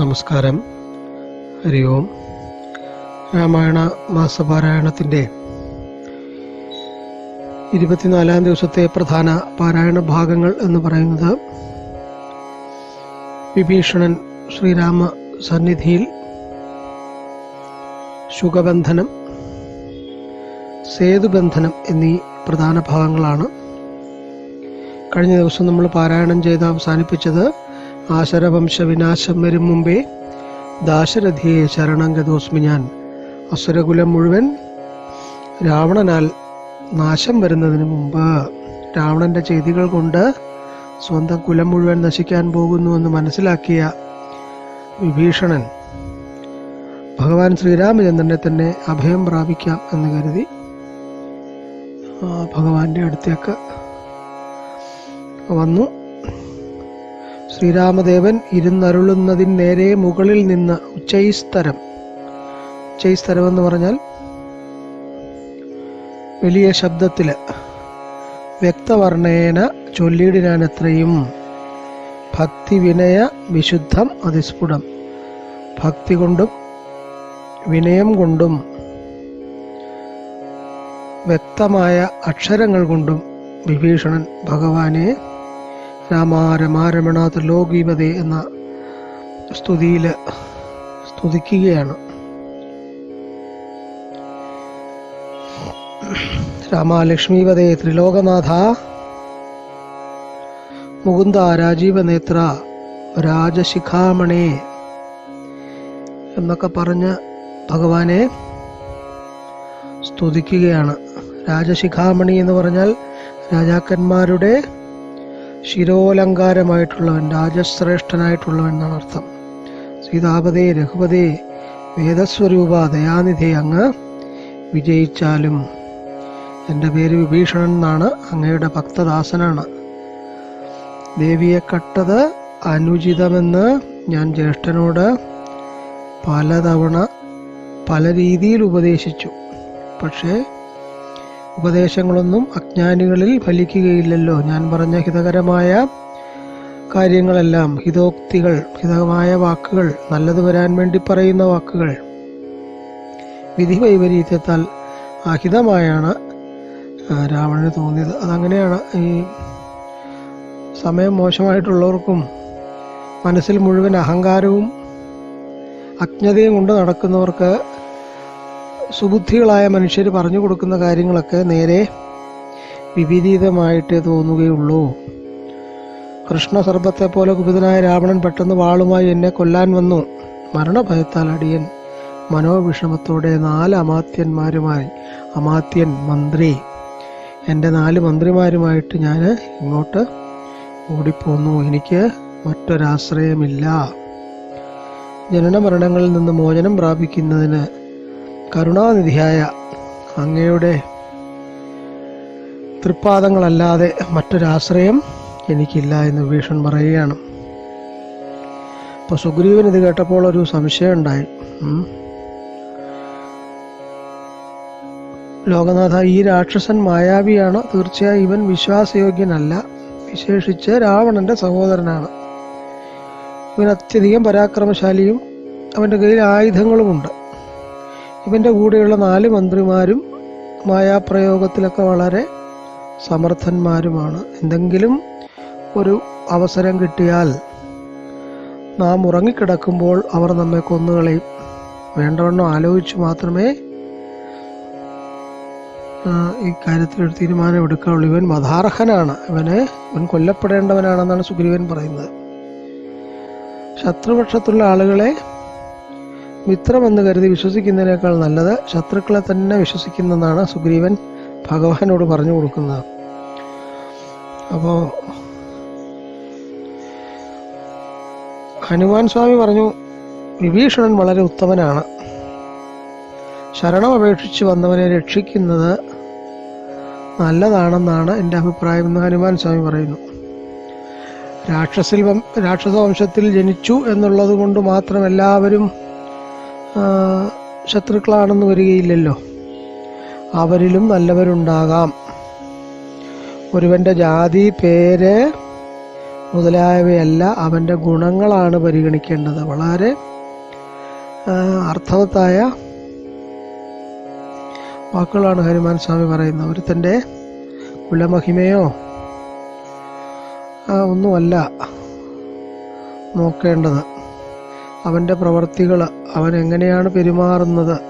നമസ്കാരം. ഹരി ഓം. രാമായണ മാസപാരായണത്തിന്റെ ഇരുപത്തിനാലാം ദിവസത്തെ പ്രധാന പാരായണ ഭാഗങ്ങൾ എന്ന് പറയുന്നത് വിഭീഷണൻ ശ്രീരാമ സന്നിധിയിൽ ശുഖബന്ധനം സേതുബന്ധനം എന്നീ പ്രധാന ഭാഗങ്ങളാണ്. കഴിഞ്ഞ ദിവസം നമ്മൾ പാരായണം ചെയ്ത് അവസാനിപ്പിച്ചത് ആശരവംശ വിനാശം വരും മുമ്പേ ദാശരഥിയെ ശരണം ഗതോസ്മി ഞാൻ. അസുരകുലം മുഴുവൻ രാവണനാൽ നാശം വരുന്നതിന് മുമ്പ് രാവണന്റെ ചെയ്തികൾ കൊണ്ട് സ്വന്തം കുലം മുഴുവൻ നശിക്കാൻ പോകുന്നുവെന്ന് മനസ്സിലാക്കിയ വിഭീഷണൻ ഭഗവാൻ ശ്രീരാമചന്ദ്രനെ തന്നെ അഭയം പ്രാപിക്കാം എന്ന് കരുതി ഭഗവാന്റെ അടുത്തേക്ക് വന്നു. ശ്രീരാമദേവൻ ഇരുന്നരുളുന്നതിന് നേരെ മുകളിൽ നിന്ന് ഉച്ചൈസ്തരം. ഉച്ചൈസ്തരം എന്ന് പറഞ്ഞാൽ വലിയ ശബ്ദത്തിൽ വ്യക്തവർണേന ചൊല്ലിയിടാൻ എത്രയും ഭക്തി വിനയ വിശുദ്ധം അതിസ്ഫുടം. ഭക്തി കൊണ്ടും വിനയം കൊണ്ടും വ്യക്തമായ അക്ഷരങ്ങൾ കൊണ്ടും വിഭീഷണൻ ഭഗവാനെ രാമാ ലോകീപതി എന്ന സ്തുതിയിൽ സ്തുതിക്കുകയാണ്. രാമ ലക്ഷ്മീപതേ ത്രിലോകനാഥ മുകുന്ദ രാജീവനേത്ര രാജശിഖാമണേ എന്നൊക്കെ പറഞ്ഞ് ഭഗവാനെ സ്തുതിക്കുകയാണ്. രാജശിഖാമണി എന്ന് പറഞ്ഞാൽ രാജാക്കന്മാരുടെ ശിരോലങ്കാരമായിട്ടുള്ളവൻ രാജശ്രേഷ്ഠനായിട്ടുള്ളവൻ എന്നാണ് അർത്ഥം. സീതാപതേ രഘുപതേ വേദസ്വരൂപ ദയാനിധി അങ്ങ് വിജയിച്ചാലും. എന്റെ പേര് വിഭീഷണൻ എന്നാണ് അങ്ങയുടെ ഭക്തദാസനാണ്. ദേവിയെ കട്ടത് അനുചിതമെന്ന് ഞാൻ ജ്യേഷ്ഠനോട് പലതവണ പല രീതിയിൽ ഉപദേശിച്ചു. പക്ഷേ ഉപദേശങ്ങളൊന്നും അജ്ഞാനികളിൽ ഫലിക്കുകയില്ലല്ലോ. ഞാൻ പറഞ്ഞ ഹിതകരമായ കാര്യങ്ങളെല്ലാം ഹിതോക്തികൾ ഹിതമായ വാക്കുകൾ നല്ലത് വരാൻ വേണ്ടി പറയുന്ന വാക്കുകൾ. വിധി വൈപരീത്യത്താൽ അഹിതമായാണ് രാവണന് തോന്നിയത്. അതങ്ങനെയാണ്. ഈ സമയം മോശമായിട്ടുള്ളവർക്കും മനസ്സിൽ മുഴുവൻ അഹങ്കാരവും അജ്ഞതയും കൊണ്ട് നടക്കുന്നവർക്ക് സുബുദ്ധികളായ മനുഷ്യർ പറഞ്ഞു കൊടുക്കുന്ന കാര്യങ്ങളൊക്കെ നേരെ വിപരീതമായിട്ടേ തോന്നുകയുള്ളൂ. കൃഷ്ണസർപ്പത്തെ പോലെ കുപിതനായ രാവണൻ പെട്ടെന്ന് വാളുമായി എന്നെ കൊല്ലാൻ വന്നു. മരണഭയത്താൽ അടിയൻ മനോവിഷമത്തോടെ നാല് അമാത്യന്മാരുമായി അമാത്യൻ മന്ത്രി എന്റെ നാല് മന്ത്രിമാരുമായിട്ട് ഞാൻ ഇങ്ങോട്ട് ഓടിപ്പോന്നു. എനിക്ക് മറ്റൊരാശ്രയമില്ല. ജനന മരണങ്ങളിൽ നിന്ന് മോചനം പ്രാപിക്കുന്നതിന് കരുണാനിധിയായ അങ്ങയുടെ തൃപ്പാദങ്ങളല്ലാതെ മറ്റൊരാശ്രയം എനിക്കില്ല എന്ന് ഭീഷൺ പറയുകയാണ്. അപ്പോൾ സുഗ്രീവൻ ഇത് കേട്ടപ്പോൾ ഒരു സംശയം ഉണ്ടായി. ലോകനാഥ ഈ രാക്ഷസൻ മായാവിയാണ്. തീർച്ചയായും ഇവൻ വിശ്വാസയോഗ്യനല്ല. വിശേഷിച്ച് രാവണന്റെ സഹോദരനാണ്. ഇവൻ അത്യധികം പരാക്രമശാലിയും അവന്റെ കയ്യിൽ ആയുധങ്ങളുമുണ്ട്. ഇവന്റെ കൂടെയുള്ള നാല് മന്ത്രിമാരും മായാപ്രയോഗത്തിലൊക്കെ വളരെ സമർത്ഥന്മാരുമാണ്. എന്തെങ്കിലും ഒരു അവസരം കിട്ടിയാൽ നാം ഉറങ്ങിക്കിടക്കുമ്പോൾ അവർ നമ്മെ കൊന്നുകളയും. വേണ്ടവണ്ണം ആലോചിച്ച് മാത്രമേ ഈ കാര്യത്തിൽ ഒരു തീരുമാനം എടുക്കാവുള്ളൂ. ഇവൻ മതാർഹനാണ്. ഇവന് ഇവൻ കൊല്ലപ്പെടേണ്ടവനാണെന്നാണ് സുഗ്രീവൻ പറയുന്നത്. ശത്രുപക്ഷത്തുള്ള ആളുകളെ മിത്രമെന്ന് കരുതി വിശ്വസിക്കുന്നതിനേക്കാൾ നല്ലത് ശത്രുക്കളെ തന്നെ വിശ്വസിക്കുന്നതാണ് സുഗ്രീവൻ ഭഗവാനോട് പറഞ്ഞു കൊടുക്കുന്നത്. അപ്പോ ഹനുമാൻ സ്വാമി പറഞ്ഞു വിഭീഷണൻ വളരെ ഉത്തമനാണ്. ശരണം അപേക്ഷിച്ച് വന്നവനെ രക്ഷിക്കുന്നത് നല്ലതാണെന്നാണ് എന്റെ അഭിപ്രായം എന്ന് ഹനുമാൻ സ്വാമി പറയുന്നു. രാക്ഷസിൽ രാക്ഷസ വംശത്തിൽ ജനിച്ചു എന്നുള്ളത് കൊണ്ട് മാത്രം എല്ലാവരും ശത്രുക്കളാണെന്ന് വരികയില്ലല്ലോ. അവരിലും നല്ലവരുണ്ടാകാം. ഒരുവന്റെ ജാതി പേര് മുതലായവയല്ല അവന്റെ ഗുണങ്ങളാണ് പരിഗണിക്കേണ്ടത്. വളരെ അർത്ഥവത്തായ വാക്കുകളാണ് ഹനുമാൻ സ്വാമി പറയുന്നത്. ഒരുത്തന്റെ കുലമഹിമയോ ഒന്നുമല്ല നോക്കേണ്ടത്. അവന്റെ പ്രവർത്തികൾ അവൻ എങ്ങനെയാണ് പെരുമാറുന്നത്?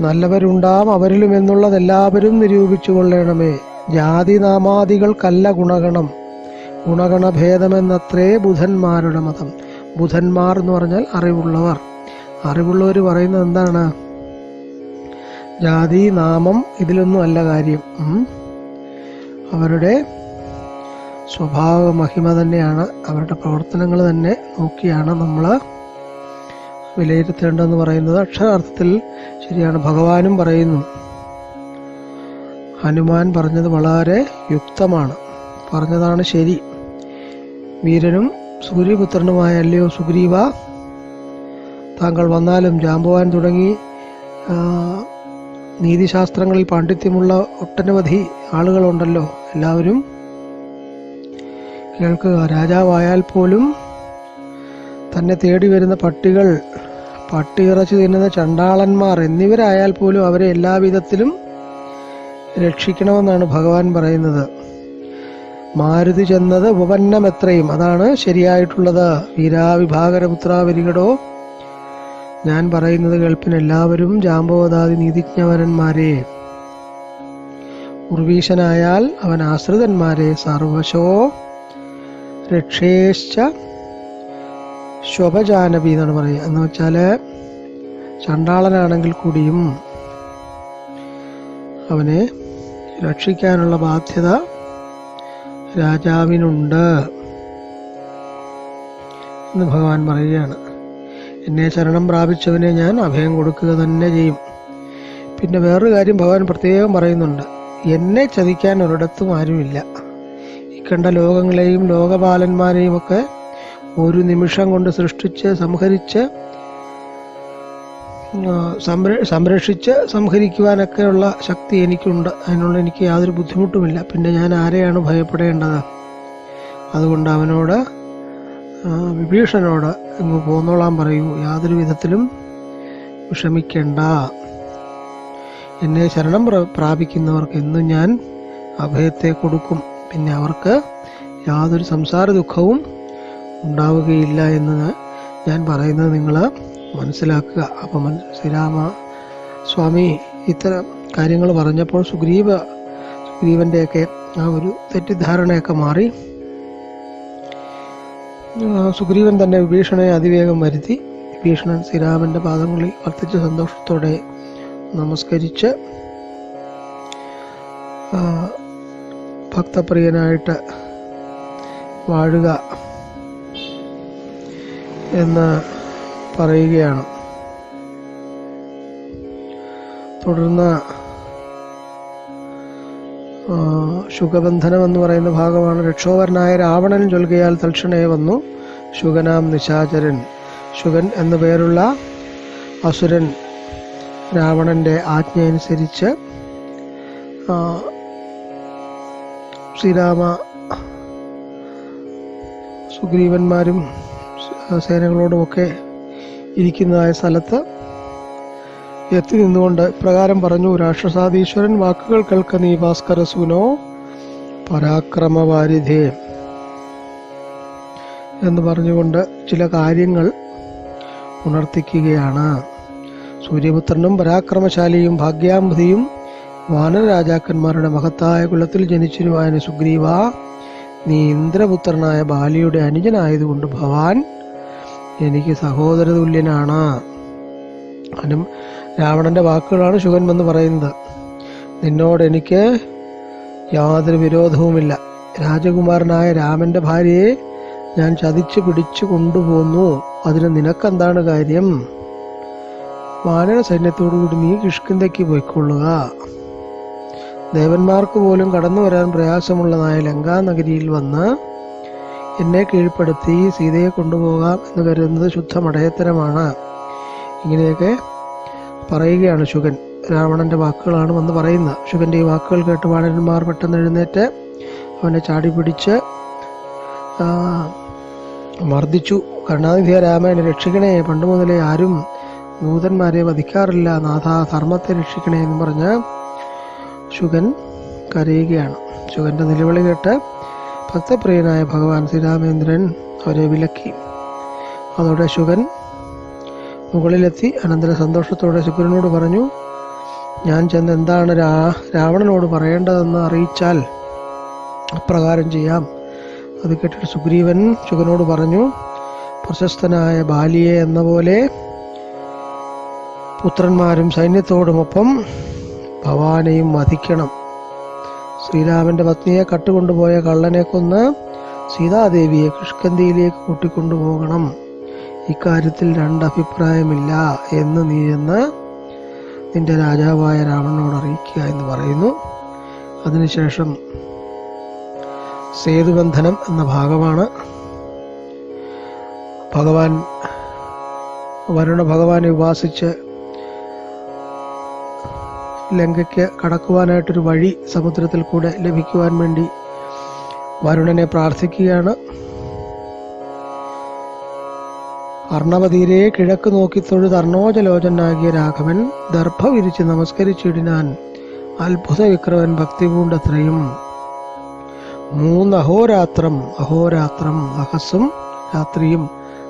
നല്ലവരുണ്ടാം അവരിലും എന്നുള്ളത് എല്ലാവരും നിരൂപിച്ചു കൊള്ളണമേ. ജാതി നാമാദികൾക്കല്ല ഗുണഗണം. ഗുണഗണഭേദമെന്നത്രേ ബുധന്മാരുടെ മതം. ബുധന്മാർ എന്ന് പറഞ്ഞാൽ അറിവുള്ളവർ. അറിവുള്ളവർ പറയുന്നത് എന്താണ്? ജാതി നാമം ഇതിലൊന്നും അല്ല കാര്യം. അവരുടെ സ്വഭാവ മഹിമ തന്നെയാണ്. അവരുടെ പ്രവർത്തനങ്ങൾ തന്നെ നോക്കിയാണ് നമ്മൾ വിലയിരുത്തേണ്ടതെന്ന് പറയുന്നത്. അക്ഷരാർത്ഥത്തിൽ ശരിയാണ്. ഭഗവാനും പറയുന്നു ഹനുമാൻ പറഞ്ഞത് വളരെ യുക്തമാണ്. പറഞ്ഞതാണ് ശരി. വീരനും സൂര്യപുത്രനുമായ അല്ലയോ സുഗ്രീവ? താങ്കൾ വന്നാലും ജാമ്പവാൻ തുടങ്ങി നീതിശാസ്ത്രങ്ങളിൽ പാണ്ഡിത്യമുള്ള ഒട്ടനവധി ആളുകളുണ്ടല്ലോ എല്ലാവരും. കേൾക്കുക രാജാവായാൽ പോലും തന്നെ തേടി വരുന്ന പട്ടികൾ പട്ടിയിറച്ചി തിന്നുന്ന ചണ്ടാളന്മാർ എന്നിവരായാൽ പോലും അവരെ എല്ലാവിധത്തിലും രക്ഷിക്കണമെന്നാണ് ഭഗവാൻ പറയുന്നത്. മാരുതി ചെന്നത് ഉപപന്നം എത്രയും അതാണ് ശരിയായിട്ടുള്ളത്. വീരാവിഭാഗരപുത്ര വരികടോ ഞാൻ പറയുന്നത് കേൾപ്പിന് എല്ലാവരും ജാമ്പവതാതി നീതിജ്ഞവരന്മാരെ. ഉർവീശനായാൽ അവൻ ആശ്രിതന്മാരെ സർവശോ രക്ഷേശ്ച ശോഭജാനബി എന്നാണ് പറയുക. എന്ന് വെച്ചാൽ ചണ്ടാളനാണെങ്കിൽ കൂടിയും അവനെ രക്ഷിക്കാനുള്ള ബാധ്യത രാജാവിനുണ്ട് എന്ന് ഭഗവാൻ പറയുകയാണ്. എന്നെ ശരണം പ്രാപിച്ചവനെ ഞാൻ അഭയം കൊടുക്കുക തന്നെ ചെയ്യും. പിന്നെ വേറൊരു കാര്യം ഭഗവാൻ പ്രത്യേകം പറയുന്നുണ്ട്. എന്നെ ചതിക്കാൻ ഒരിടത്തും ആരുമില്ല. കണ്ട ലോകങ്ങളെയും ലോകപാലന്മാരെയും ഒക്കെ ഒരു നിമിഷം കൊണ്ട് സൃഷ്ടിച്ച് സംഹരിച്ച് സംരക്ഷിച്ച് സംഹരിക്കുവാനൊക്കെയുള്ള ശക്തി എനിക്കുണ്ട്. അതിനുള്ള എനിക്ക് യാതൊരു ബുദ്ധിമുട്ടുമില്ല. പിന്നെ ഞാൻ ആരെയാണ് ഭയപ്പെടേണ്ടത്? അതുകൊണ്ട് അവനോട് വിഭീഷണനോട് ഇങ്ങ് പോന്നോളാൻ പറയൂ. യാതൊരു വിധത്തിലും വിഷമിക്കേണ്ട. എന്നെ ശരണം പ്രാപിക്കുന്നവർക്ക് എന്നും ഞാൻ അഭയത്തെ കൊടുക്കും. പിന്നെ അവർക്ക് യാതൊരു സംസാര ദുഃഖവും ഉണ്ടാവുകയില്ല എന്ന് ഞാൻ പറയുന്നത് നിങ്ങൾ മനസ്സിലാക്കുക. അപ്പം ശ്രീരാമ സ്വാമി ഇത്തരം കാര്യങ്ങൾ പറഞ്ഞപ്പോൾ സുഗ്രീവ സുഗ്രീവന്റെയൊക്കെ ആ ഒരു തെറ്റിദ്ധാരണയൊക്കെ മാറി. സുഗ്രീവൻ തന്നെ വിഭീഷണനെ അതിവേഗം വരുത്തി. വിഭീഷണൻ ശ്രീരാമന്റെ പാദങ്ങളിൽ വർദ്ധിച്ച സന്തോഷത്തോടെ നമസ്കരിച്ച് ഭക്തപ്രിയനായിട്ട് വാഴുക എന്ന് പറയുകയാണ്. തുടർന്ന് ശുഖബന്ധനം എന്ന് പറയുന്ന ഭാഗമാണ്. രക്ഷോവരനായ രാവണൻ ചൊൽകിയാൽ തൽക്ഷണേ വന്നു. ശുഗനാം നിശാചരൻ. ശുഗൻ എന്നു പേരുള്ള അസുരൻ രാവണന്റെ ആജ്ഞയനുസരിച്ച് ശ്രീരാമ സുഗ്രീവന്മാരും സേനകളോടുമൊക്കെ ഇരിക്കുന്നതായ സ്ഥലത്ത് എത്തി നിന്നുകൊണ്ട് പ്രകാരം പറഞ്ഞു രാക്ഷസാധീശ്വരൻ വാക്കുകൾ കേൾക്ക നീ ഭാസ്കര സുനോ പരാക്രമവാരിധേ എന്ന് പറഞ്ഞുകൊണ്ട് ചില കാര്യങ്ങൾ ഉണർത്തിക്കുകയാണ്. സൂര്യപുത്രനും പരാക്രമശാലിയും ഭാഗ്യാംബുധിയും വാനര രാജാക്കന്മാരുടെ മഹത്തായ കുലത്തിൽ ജനിച്ചിരുവായ സുഗ്രീവ നീ ഇന്ദ്രപുത്രനായ ബാലിയുടെ അനുജനായതുകൊണ്ട് ഭവാൻ എനിക്ക് സഹോദര തുല്യനാണ് അനും രാവണന്റെ വാക്കുകളാണ് ശുഗൻ എന്ന് പറയുന്നത്. നിന്നോട് എനിക്ക് യാതൊരു വിരോധവുമില്ല. രാജകുമാരനായ രാമന്റെ ഭാര്യയെ ഞാൻ ചതിച്ചു പിടിച്ചു കൊണ്ടുപോന്നു. അതിന് നിനക്കെന്താണ് കാര്യം? വാനര സൈന്യത്തോടുകൂടി നീ കിഷ്കിന്തയ്ക്ക് പോയിക്കൊള്ളുക. ദേവന്മാർക്ക് പോലും കടന്നു വരാൻ പ്രയാസമുള്ളതായ ലങ്കാനഗരിയിൽ വന്ന് എന്നെ കീഴ്പ്പെടുത്തി സീതയെ കൊണ്ടുപോകാം എന്ന് കരുതുന്നത് ശുദ്ധ മടയത്തരമാണ് ഇങ്ങനെയൊക്കെ പറയുകയാണ് ശുഗൻ. രാവണന്റെ വാക്കുകളാണ് വന്ന് പറയുന്നത്. ശുഗന്റെ ഈ വാക്കുകൾ കേട്ട് വാണരന്മാർ പെട്ടെന്ന് എഴുന്നേറ്റ് അവനെ ചാടി പിടിച്ച് മർദ്ദിച്ചു. കരുണാനിധിയ രാമനെ രക്ഷിക്കണേ. പണ്ട് മുതലേ ആരും ദൂതന്മാരെ വധിക്കാറില്ല. നാഥ ധർമ്മത്തെ രക്ഷിക്കണേ എന്ന് പറഞ്ഞ് ശുഗൻ കരയുകയാണ്. ശുഗന്റെ നിലവിളി കേട്ട് ഭക്തപ്രിയനായ ഭഗവാൻ ശ്രീരാമേന്ദ്രൻ അവരെ വിലക്കി. അതോടെ ശുഗൻ മുകളിലെത്തി അനന്തര സന്തോഷത്തോടെ ശുക്രനോട് പറഞ്ഞു ഞാൻ ചെന്ന് എന്താണ് രാ രാവണനോട് പറയേണ്ടതെന്ന് അറിയിച്ചാൽ അപ്രകാരം ചെയ്യാം. അത് കേട്ടിട്ട് സുഗ്രീവൻ ശുഗനോട് പറഞ്ഞു പ്രശസ്തനായ ബാലിയെ എന്ന പോലെ പുത്രന്മാരും സൈന്യത്തോടുമൊപ്പം ഭവാനെയും വധിക്കണം. ശ്രീരാമന്റെ പത്നിയെ കട്ടുകൊണ്ടുപോയ കള്ളനെ കൊന്ന് സീതാദേവിയെ കിഷ്കന്തിയിലേക്ക് കൂട്ടിക്കൊണ്ടുപോകണം. ഇക്കാര്യത്തിൽ രണ്ടഭിപ്രായമില്ല എന്ന് നീ എന്ന് നിന്റെ രാജാവായ രാവണനോട് അറിയിക്കുക എന്ന് പറയുന്നു. അതിനുശേഷം സേതുബന്ധനം എന്ന ഭാഗമാണ്. ഭഗവാൻ വരുണ ഭഗവാനെ ഉപാസിച്ച് ലങ്കയ്ക്ക് കടക്കുവാനായിട്ടൊരു വഴി സമുദ്രത്തിൽ കൂടെ ലഭിക്കുവാൻ വേണ്ടി വരുണനെ പ്രാർത്ഥിക്കുകയാണ്. അർണവതീരെ കിഴക്ക് നോക്കി തൊഴുത് അർണോജലോചനാകിയ രാഘവൻ ദർഭ വിരിച്ച് നമസ്കരിച്ചിടിനാൻ അത്ഭുത വിക്രമൻ ഭക്തി പൂണ്ടത്രയും മൂന്ന് അഹോരാത്രം അഹോരാത്രം അഹസും രാത്രിയും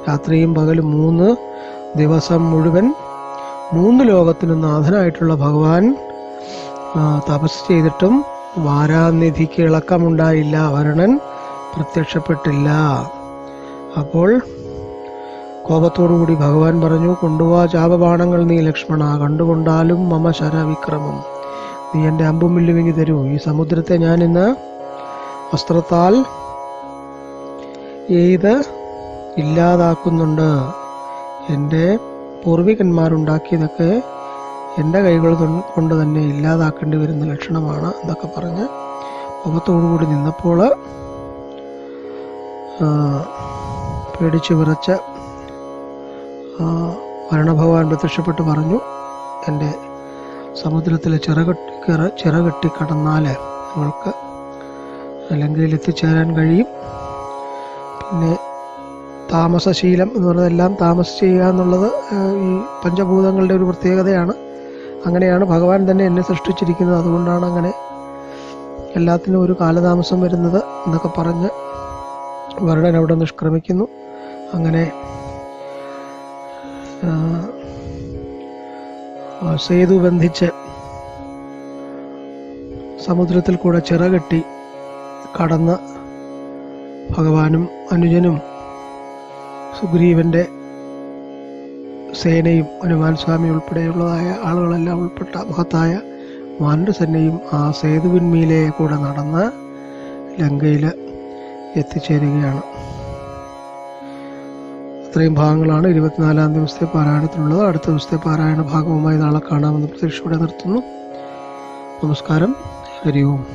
രാത്രിയും പകലും മൂന്ന് ദിവസം മുഴുവൻ മൂന്ന് ലോകത്തിനും നാഥനായിട്ടുള്ള ഭഗവാൻ തപസ് ചെയ്തിട്ടും വാരാനിധിക്ക് ഇളക്കമുണ്ടായില്ല. വരണൻ പ്രത്യക്ഷപ്പെട്ടില്ല. അപ്പോൾ കോപത്തോടുകൂടി ഭഗവാൻ പറഞ്ഞു കൊണ്ടുവാ ചാപബാണങ്ങൾ നീ ലക്ഷ്മണ കണ്ടുകൊണ്ടാലും മമ ശരവിക്രമം. നീ എന്റെ അമ്പും വില്ലുവിങ്ങി തരൂ. ഈ സമുദ്രത്തെ ഞാൻ ഇന്ന് വസ്ത്രത്താൽ എയ്ത് ഇല്ലാതാക്കുന്നുണ്ട്. എന്റെ പൂർവികന്മാരുണ്ടാക്കിയതൊക്കെ എന്റെ കൈകൾ കൊണ്ട് തന്നെ ഇല്ലാതാക്കേണ്ടി വരുന്ന ലക്ഷണമാണ് എന്നൊക്കെ പറഞ്ഞ് മുഖത്തോടുകൂടി നിന്നപ്പോൾ പേടിച്ചു വിറച്ച് വരണഭഗവാൻ പ്രത്യക്ഷപ്പെട്ട് പറഞ്ഞു എന്റെ സമുദ്രത്തിലെ ചിറകെട്ടി കിറ- ചിറകെട്ടി കടന്നാൽ നിങ്ങൾക്ക് ലങ്കയിൽ എത്തിച്ചേരാൻ കഴിയും. പിന്നെ താമസശീലം എന്ന് പറയുന്നത് എല്ലാം താമസിച്ച് ചെയ്യുക എന്നുള്ളത് ഈ പഞ്ചഭൂതങ്ങളുടെ ഒരു പ്രത്യേകതയാണ്. അങ്ങനെയാണ് ഭഗവാൻ തന്നെ എന്നെ സൃഷ്ടിച്ചിരിക്കുന്നത്. അതുകൊണ്ടാണ് അങ്ങനെ എല്ലാത്തിനും ഒരു കാലതാമസം വരുന്നത് എന്നൊക്കെ പറഞ്ഞ് വരുടൻ അവിടെ നിഷ്ക്രമിക്കുന്നു. അങ്ങനെ സേതു ബന്ധിച്ച് സമുദ്രത്തിൽ കൂടെ ചിറകെട്ടി കടന്ന് ഭഗവാനും അനുജനും സുഗ്രീവന്റെ സേനയും ഹനുമാൻ സ്വാമി ഉൾപ്പെടെയുള്ളതായ ആളുകളെല്ലാം ഉൾപ്പെട്ട മഹത്തായ വാനരസേനയും ആ സേതുവിന്മീലെ കൂടെ നടന്ന് ലങ്കയിൽ എത്തിച്ചേരുകയാണ്. ഇത്രയും ഭാഗങ്ങളാണ്. ഇരുപത്തിനാലാം ദിവസത്തെ പാരായണത്തിലുള്ളത്. അടുത്ത ദിവസത്തെ പാരായണ ഭാഗവുമായി നാളെ കാണാമെന്ന് പ്രതീക്ഷയോടെ നിർത്തുന്നു. നമസ്കാരം. ഹരി ഓം